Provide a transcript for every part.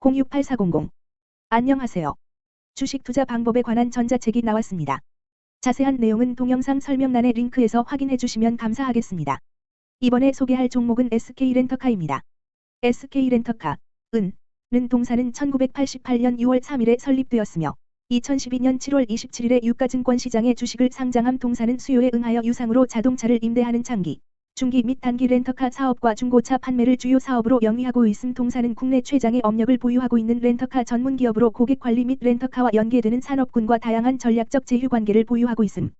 068400 안녕하세요. 주식 투자 방법에 관한 전자책이 나왔습니다. 자세한 내용은 동영상 설명란의 링크에서 확인해 주시면 감사하겠습니다. 이번에 소개할 종목은 SK렌터카입니다. SK렌터카, 은, 는 동사는 1988년 6월 3일에 설립되었으며 2012년 7월 27일에 유가증권 시장에 주식을 상장함 동사는 수요에 응하여 유상으로 자동차를 임대하는 장기, 중기 및 단기 렌터카 사업과 중고차 판매를 주요 사업으로 영위하고 있음 동사는 국내 최장의 업력을 보유하고 있는 렌터카 전문 기업으로 고객 관리 및 렌터카와 연계되는 산업군과 다양한 전략적 제휴 관계를 보유하고 있음.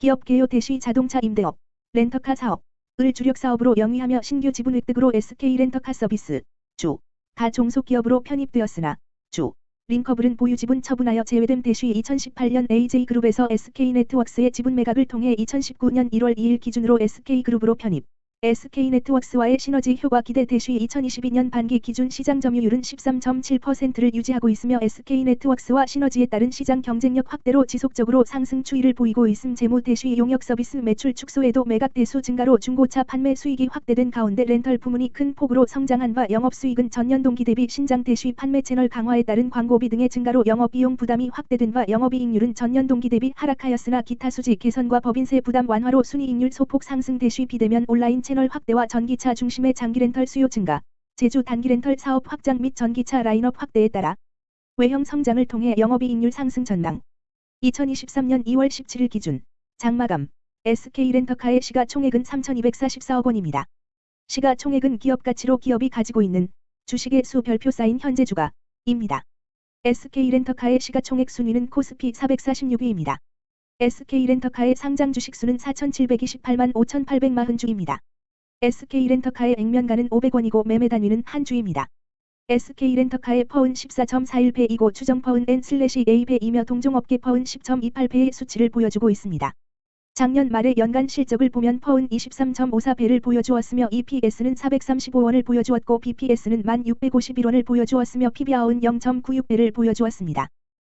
기업 개요 대시 자동차 임대업, 렌터카 사업, 을 주력 사업으로 영위하며 신규 지분 획득으로 SK 렌터카 서비스, 주, 가 종속 기업으로 편입되었으나, 주, 링커블은 보유 지분 처분하여 제외됨 대시 2018년 AJ그룹에서 SK네트워크스의 지분 매각을 통해 2019년 1월 2일 기준으로 SK그룹으로 편입. SK네트워크스와의 시너지 효과 기대 대시 2022년 반기 기준 시장 점유율은 13.7%를 유지하고 있으며 SK네트워크스와 시너지에 따른 시장 경쟁력 확대로 지속적으로 상승 추이를 보이고 있음 재무 대시 용역 서비스 매출 축소에도 매각 대수 증가로 중고차 판매 수익이 확대된 가운데 렌털 부문이 큰 폭으로 성장한 바 영업 수익은 전년 동기 대비 신장 대시 판매 채널 강화에 따른 광고비 등의 증가로 영업 비용 부담이 확대된 바 영업이익률은 전년 동기 대비 하락하였으나 기타 수지 개선과 법인세 부담 완화로 순이익률 소폭 상승 대시 비대면 온라인 채널 확대와 전기차 중심의 장기 렌털 수요 증가, 제주 단기 렌털 사업 확장 및 전기차 라인업 확대에 따라 외형 성장을 통해 영업이익률 상승 전망. 2023년 2월 17일 기준 장마감 SK 렌터카의 시가총액은 3,244억 원입니다. 시가총액은 기업 가치로 기업이 가지고 있는 주식의 수 별표 쌓인 현재 주가입니다. SK 렌터카의 시가총액 순위는 코스피 446위입니다. SK 렌터카의 상장 주식 수는 4,728만 5,840주입니다. SK 렌터카의 액면가는 500원이고 매매 단위는 한 주입니다. SK 렌터카의 퍼은 14.41배이고 추정 퍼은 N/A배이며 동종업계 퍼은 10.28배의 수치를 보여주고 있습니다. 작년 말의 연간 실적을 보면 퍼은 23.54배를 보여주었으며 EPS는 435원을 보여주었고 BPS는 1651원을 보여주었으며 PBR은 0.96배를 보여주었습니다.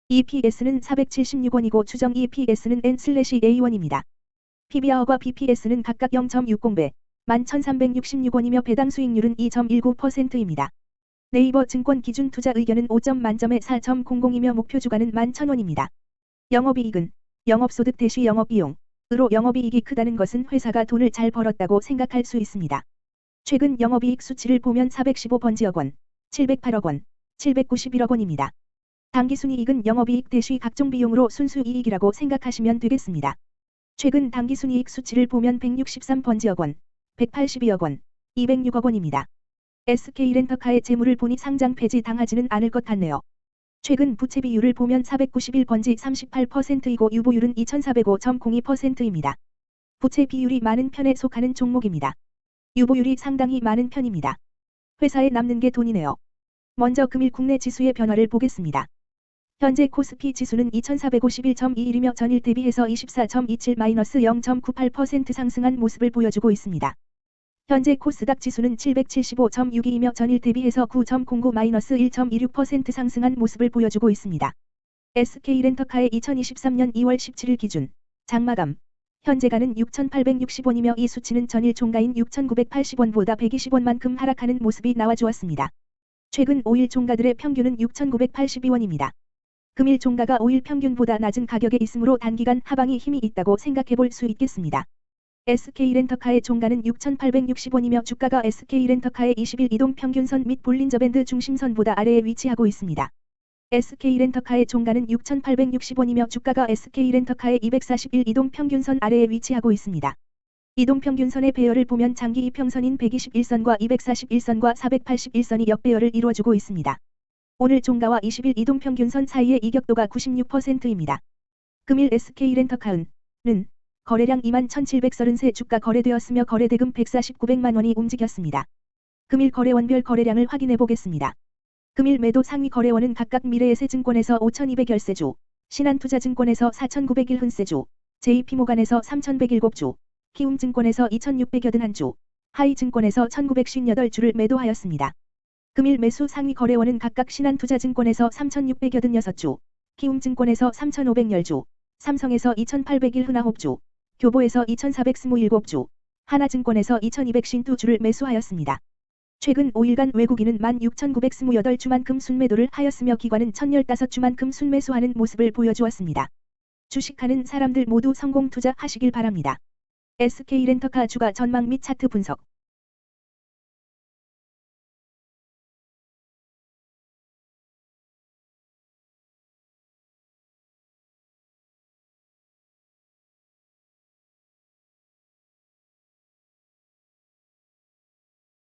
EPS는 476원이고 추정 EPS는 N/A1입니다. PBR과 BPS는 각각 0.60배, 11,366원이며 배당 수익률은 2.19%입니다. 네이버 증권 기준 투자 의견은 5점 만점에 4.00이며 목표 주가는 11,000원입니다. 영업이익은 영업소득 대시 영업비용, 으로 영업이익이 크다는 것은 회사가 돈을 잘 벌었다고 생각할 수 있습니다. 최근 영업이익 수치를 보면 415번지억 원, 708억 원, 791억 원입니다. 당기순이익은 영업이익 대시 각종 비용으로 순수이익이라고 생각하시면 되겠습니다. 최근 당기순이익 수치를 보면 163번지억 원, 182억 원, 206억 원입니다. SK렌터카의 재물을 보니 상장 폐지 당하지는 않을 것 같네요. 최근 부채 비율을 보면 491번지 38%이고 유보율은 2405.02%입니다. 부채 비율이 많은 편에 속하는 종목입니다. 유보율이 상당히 많은 편입니다. 회사에 남는 게 돈이네요. 먼저 금일 국내 지수의 변화를 보겠습니다. 현재 코스피 지수는 2451.21이며 전일 대비해서 24.27-0.98% 상승한 모습을 보여주고 있습니다. 현재 코스닥 지수는 775.62이며 전일 대비해서 9.09-1.26% 상승한 모습을 보여주고 있습니다. SK렌터카의 2023년 2월 17일 기준 장마감 현재가는 6,860원이며 이 수치는 전일 종가인 6,980원보다 120원만큼 하락하는 모습이 나와주었습니다. 최근 5일 종가들의 평균은 6,982원입니다. 금일 종가가 5일 평균보다 낮은 가격에 있으므로 단기간 하방이 힘이 있다고 생각해 볼 수 있겠습니다. SK렌터카의 종가는 6,860원이며 주가가 SK렌터카의 20일 이동 평균선 및 볼린저밴드 중심선보다 아래에 위치하고 있습니다. SK렌터카의 종가는 6,860원이며 주가가 SK렌터카의 241 이동 평균선 아래에 위치하고 있습니다. 이동 평균선의 배열을 보면 장기 이평선인 121선과 241선과 481선이 역배열을 이루어주고 있습니다. 오늘 종가와 20일 이동평균선 사이의 이격도가 96%입니다. 금일 SK렌터카은 는 거래량 2만 1733 주가 거래되었으며 거래대금 149백만 원이 움직였습니다. 금일 거래원별 거래량을 확인해 보겠습니다. 금일 매도 상위 거래원은 각각 미래에셋증권에서 5200열세주, 신한투자증권에서 4901흔세주, JP모간에서 3107주, 키움증권에서 2681주, 하이증권에서 1958주를 매도하였습니다. 금일 매수 상위 거래원은 각각 신한투자증권에서 3,686주, 키움증권에서 3,510주, 삼성에서 2,801 흔아홉주, 교보에서 2,427주, 하나증권에서 2,252주를 매수하였습니다. 최근 5일간 외국인은 16,928주만큼 순매도를 하였으며 기관은 1,015주만큼 순매수하는 모습을 보여주었습니다. 주식하는 사람들 모두 성공 투자하시길 바랍니다. SK렌터카 주가 전망 및 차트 분석